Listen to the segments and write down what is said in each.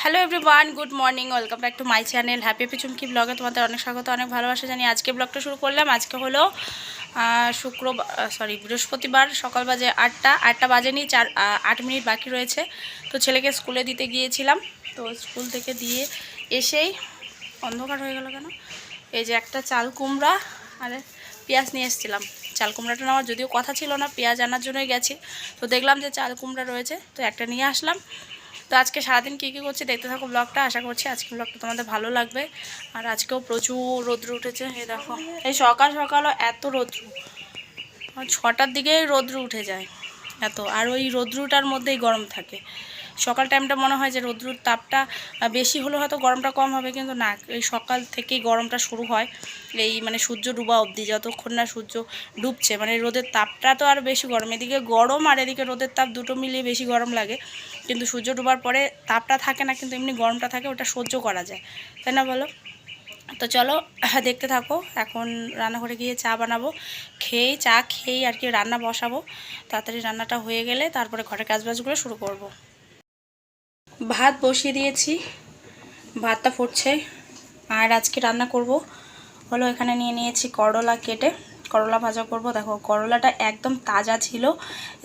Hello everyone good morning welcome back to my channel happy Pichumki ব্লগে তোমাদের অনেক স্বাগত, অনেক ভালোবাসা জানি আজকে ব্লগটা শুরু করলাম। আজকে হলো শুক্রবার সরি বৃহস্পতিবার, সকাল বাজে আটটা আটটা বাজে বাজেনি, চার আট মিনিট বাকি রয়েছে। তো ছেলেকে স্কুলে দিতে গিয়েছিলাম। তো স্কুল থেকে দিয়ে এসেই অন্ধকার হয়ে গেল কেন? এই যে একটা চাল কুমড়া, আর, পেঁয়াজ নিয়ে এসেছিলাম। চাল কুমড়াটা নেওয়ার যদিও কথা ছিল না, পেঁয়াজ আনার জন্যই গেছি। তো দেখলাম যে চাল কুমড়া রয়েছে, তো একটা নিয়ে আসলাম। তো আজকে সারাদিন কী কী করছি দেখতে থাকো ব্লগটা আশা করছি আজকে ব্লগটা তোমাদের ভালো লাগবে। আর আজকেও প্রচুর রোদ্র উঠেছে, এই দেখো। এই সকাল সকালও এত রোদ্র ছটার দিকেই রোদ্র উঠে যায়। এত। আর ওই রৌদ্রটার মধ্যেই গরম থাকে। সকাল টাইমটা মনে হয় যে রৌদ্রুর তাপটা বেশি হলে হয়তো গরমটা কম হবে, কিন্তু না, এই সকাল থেকেই গরমটা শুরু হয়। এই মানে সূর্য ডুবা অবধি, যতক্ষণ না সূর্য ডুবছে মানে রোদের তাপটা তো আর বেশি গরম। এদিকে গরম আর এদিকে রোদের তাপ দুটো মিলিয়ে বেশি গরম লাগে। কিন্তু সূর্য ডোবার পরে তাপটা থাকে না, কিন্তু এমনি গরমটা থাকে, ওটা সহ্য করা যায়। তাই না বলো? তো চলো, দেখতে থাকো। এখন রান্নাঘরে গিয়ে চা বানাবো। খেয়েই চা খেয়েই আর কি রান্না বসাবো। তাড়াতাড়ি রান্নাটা হয়ে গেলে তারপরে ঘরের কাজবাজগুলো শুরু করব। ভাত বসিয়ে দিয়েছি। ভাতটা ফুটছে। আর আজকে রান্না করব হলো এখানে নিয়ে নিয়েছি করলা কেটে। করলা ভাজা করব। দেখো, করলাটা একদম তাজা ছিল।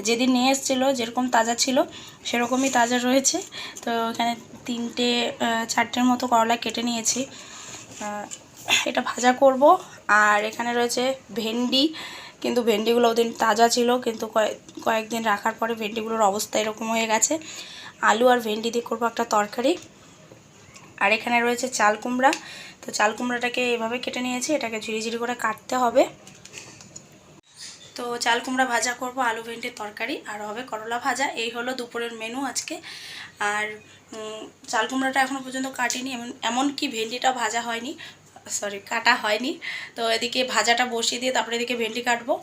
যেদিন নিয়ে এসেছিল, যেরকম তাজা ছিল, সেরকমই তাজা রয়েছে। তো এখানে তিনটে চারটের মতো করলা কেটে নিয়েছি। এটা ভাজা করব। আর এখানে রয়েছে ভেন্ডি, কিন্তু ভেন্ডিগুলো ওদিন তাজা ছিল, কিন্তু কয়েক, কয়েকদিন রাখার পরে ভেন্ডিগুলোর অবস্থা এরকম হয়ে গেছে। আলু আর ভেন্ডি দিয়ে করব একটা তরকারি। আর এখানে রয়েছে চাল কুমড়া। তো চাল কুমড়াটাকে এভাবে কেটে নিয়েছি, এটাকে ঝিরি ঝিরি করে কাটতে হবে। তো চাল কুমড়া ভাজা করব, আলু ভেন্ডির তরকারি, আর হবে করলা ভাজা। এই হলো দুপুরের মেনু আজকে। আর চাল কুমড়াটা এখনও পর্যন্ত কাটিনি, এমন, এমনকি ভেন্ডিটা ভাজা হয়নি। সরি কাটা হয়নি। তো এদিকে ভাজাটা বসিয়ে দিয়ে তারপরে এদিকে ভেন্ডি কাটবো।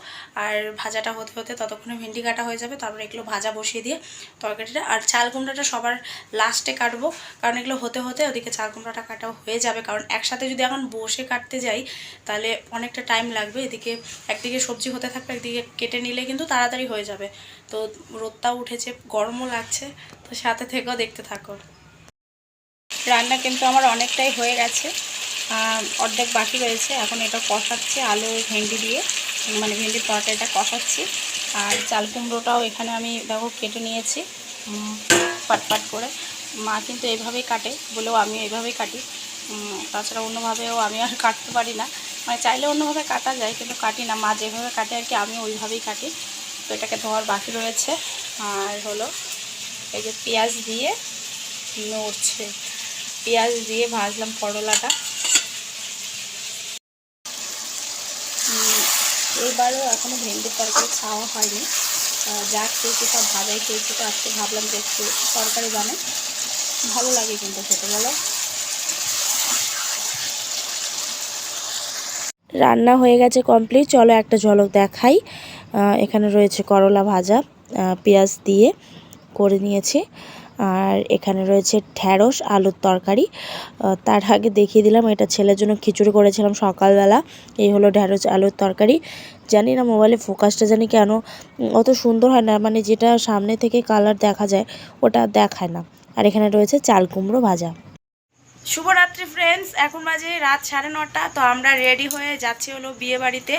আর ভাজাটা হতে হতে ততক্ষণে ভেন্ডি কাটা হয়ে যাবে, তারপরে এগুলো ভাজা বসিয়ে দিয়ে তরকারিটা। আর চাল কুমড়াটা সবার লাস্টে কাটবো, কারণ এগুলো হতে হতে ওদিকে চাল কুমড়াটা কাটাও হয়ে যাবে। কারণ একসাথে যদি এখন বসে কাটতে যাই, তাহলে অনেকটা টাইম লাগবে। এদিকে একদিকে সবজি হতে থাকবে, একদিকে কেটে নিলে কিন্তু তাড়াতাড়ি হয়ে যাবে। তো রোদটাও উঠেছে, গরমও লাগছে। তো সাথে থেকেও দেখতে থাকো। রান্না কিন্তু আমার অনেকটাই হয়ে গেছে। অর্ধেক বাকি রয়েছে। এখন এটা কষাচ্ছি আলু ভেন্ডি দিয়ে। মানে ভেন্ডির তরকারিটা কষাচ্ছি। আর চাল কুমড়োটাও এখানে আমি দেখো কেটে নিয়েছি উম, পাট পাট করে। মা কিন্তু এইভাবেই কাটে বলেও আমি এইভাবেই কাটি। তাছাড়া অন্যভাবেও আমি আর কাটতে পারি না। মানে চাইলে অন্যভাবে কাটা যায় কিন্তু কাটি না। মা যেভাবে কাটে আর কি আমি ওইভাবেই কাটি। তো এটাকে ধোয়ার বাকি রয়েছে। আর হলো এই যে পেঁয়াজ দিয়ে নড়ছে। পেঁয়াজ দিয়ে ভাজলাম করলাটা। এবারও এখনও ভেন্ডির তরকারি খাওয়া হয়নি। যা খেয়েছি সব ভাজাই খেয়েছি তো আজকে ভাবলাম যে একটু তরকারি বানাই। ভালো লাগে কিন্তু খেতে, বলো? রান্না হয়ে গেছে কমপ্লিট চলো একটা ঝলক দেখাই। এখানে রয়েছে করলা ভাজা পেঁয়াজ দিয়ে করে নিয়েছি। আর এখানে রয়েছে ঢ্যাঁড়স, আলুর তরকারি। তার আগে দেখিয়ে দিলাম, এটা ছেলের জন্য খিচুড়ি করেছিলাম সকালবেলা। এই হলো ঢ্যাঁড়স, আলুর তরকারি। জানি না মোবাইলে ফোকাসটা জানি কেন অত সুন্দর হয় না মানে যেটা সামনে থেকে কালার দেখা যায়, ওটা দেখায় না। আর এখানে রয়েছে চাল কুমড়ো ভাজা। শুভরাত্রি ফ্রেন্ডস এখন বাজে রাত সাড়ে নটা, তো আমরা রেডি হয়ে যাচ্ছি হলো বিয়ে বাড়িতে।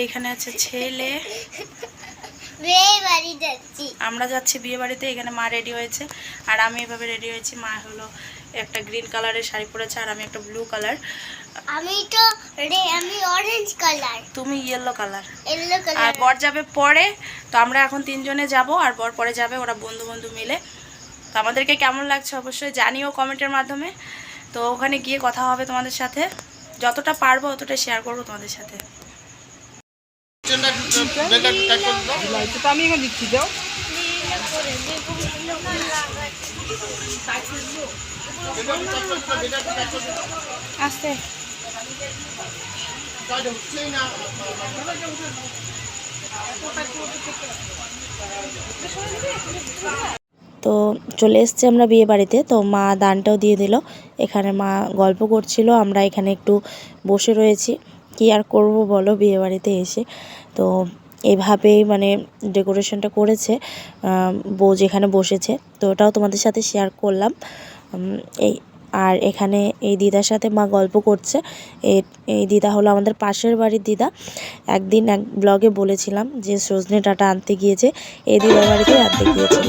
এইখানে আছে ছেলে। আমরা যাচ্ছি বিয়ে বাড়িতে এখানে মা রেডি হয়েছে। আর আমি এভাবে রেডি হয়েছি মা হলো একটা গ্রিন কালারের শাড়ি পরেছে আর আমি একটা ব্লু কালার। আমি তো রে আমি অরেঞ্জ কালার তুমি ইয়েলো কালার ইয়েলো কালার আর বর যাবে পরে তো আমরা এখন তিনজনে যাব আর বর পরে যাবে ওরা বন্ধু বন্ধু মিলে। তো আমাদেরকে কেমন লাগছে অবশ্যই জানিও কমেন্টের মাধ্যমে। তো ওখানে গিয়ে কথা হবে তোমাদের সাথে। যতটা পারব অতটা শেয়ার করব তোমাদের সাথে। আসতে। তো চলে এসছি আমরা বিয়ে বাড়িতে তো মা দানটাও দিয়ে দিল। এখানে মা গল্প করছিল আমরা এখানে একটু বসে রয়েছি। কি আর করব বলো বিয়ে বাড়িতে এসে। তো এভাবেই মানে ডেকোরেশনটা করেছে বউ যেখানে বসেছে। তো ওটাও তোমাদের সাথে শেয়ার করলাম। এই, আর এখানে এই দিদার সাথে মা গল্প করছে। এই দিদা হলো আমাদের পাশের বাড়ির দিদা। একদিন এক ব্লগে বলেছিলাম যে, সজনে ডাটা আনতে গিয়েছে। এই দিদার বাড়িতেই আনতে গিয়েছিল।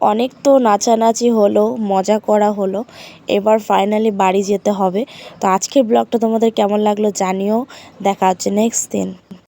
অনেক তো নাচানাচি হলো, মজা করা হলো, এবার ফাইনালি বাড়ি যেতে হবে। তো আজকের ব্লগটা তোমাদের কেমন লাগল জানিও, দেখা হচ্ছে নেক্সট দিন।